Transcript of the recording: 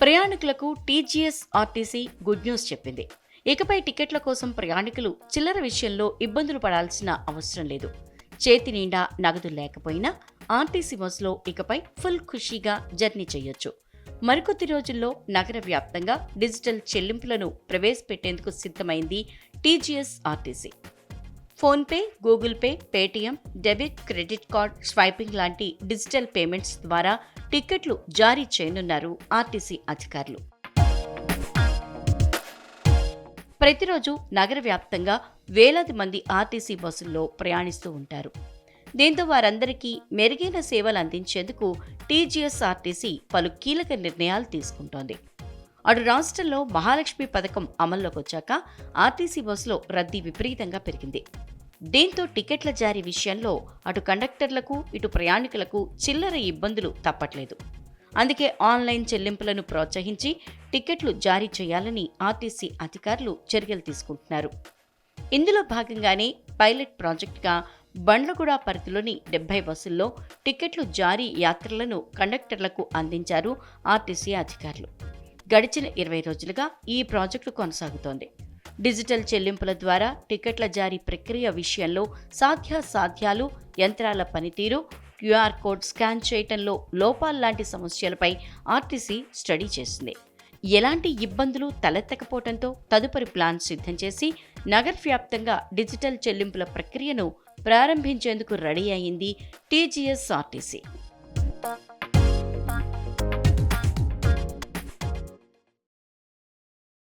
ప్రయాణికులకు TGS RTC good news చెప్పింది. ఇకపై టికెట్ల కోసం ప్రయాణికులు చిల్లర విషయంలో ఇబ్బందులు పడాల్సిన అవసరం లేదు. చేతి నిండా నగదు లేకపోయినా ఆర్టీసీ బస్సులో ఇకపై ఫుల్ ఖుషీగా జర్నీ చేయొచ్చు. మరికొద్ది రోజుల్లో నగర వ్యాప్తంగా డిజిటల్ చెల్లింపులను ప్రవేశపెట్టేందుకు సిద్ధమైంది TGS RTC. PhonePe Google Pay Paytm debit credit card swiping లాంటి డిజిటల్ పేమెంట్స్ ద్వారా టికెట్లు జారీ చేయనున్నారు ఆర్టీసీ అధికారులు. ప్రతిరోజు నగర వ్యాప్తంగా వేలాది మంది ఆర్టీసీ బస్సుల్లో ప్రయాణిస్తూ ఉంటారు. దీంతో వారందరికీ మెరుగైన సేవలు అందించేందుకు టీజీఎస్ఆర్టీసీ పలు కీలక నిర్ణయాలు తీసుకుంటోంది. అటు రాష్ట్రంలో మహాలక్ష్మి పథకం అమల్లోకి వచ్చాక ఆర్టీసీ బస్సులో రద్దీ విపరీతంగా పెరిగింది. దీంతో టికెట్ల జారీ విషయంలో అటు కండక్టర్లకు ఇటు ప్రయాణికులకు చిల్లర ఇబ్బందులు తప్పట్లేదు. అందుకే ఆన్లైన్ చెల్లింపులను ప్రోత్సహించి టికెట్లు జారీ చేయాలని ఆర్టీసీ అధికారులు చర్యలు తీసుకుంటున్నారు. ఇందులో భాగంగానే పైలట్ ప్రాజెక్టుగా బండ్లగూడ పరిధిలోని డెబ్బై బస్సుల్లో టికెట్లు జారీ యాత్రలను కండక్టర్లకు అందించారు ఆర్టీసీ అధికారులు. గడిచిన ఇరవై రోజులుగా ఈ ప్రాజెక్టు కొనసాగుతోంది. డిజిటల్ చెల్లింపుల ద్వారా టికెట్ల జారీ ప్రక్రియ విషయంలో సాధ్యాసాధ్యాలు యంత్రాల పనితీరు క్యూఆర్ కోడ్ స్కాన్ చేయటంలో లోపాల్లాంటి సమస్యలపై ఆర్టీసీ స్టడీ చేసింది. ఎలాంటి ఇబ్బందులు తలెత్తకపోవడంతో తదుపరి ప్లాన్ సిద్ధం చేసి నగర్ వ్యాప్తంగా డిజిటల్ చెల్లింపుల ప్రక్రియను ప్రారంభించేందుకు రెడీ అయింది టీజీఎస్ ఆర్టీసీ.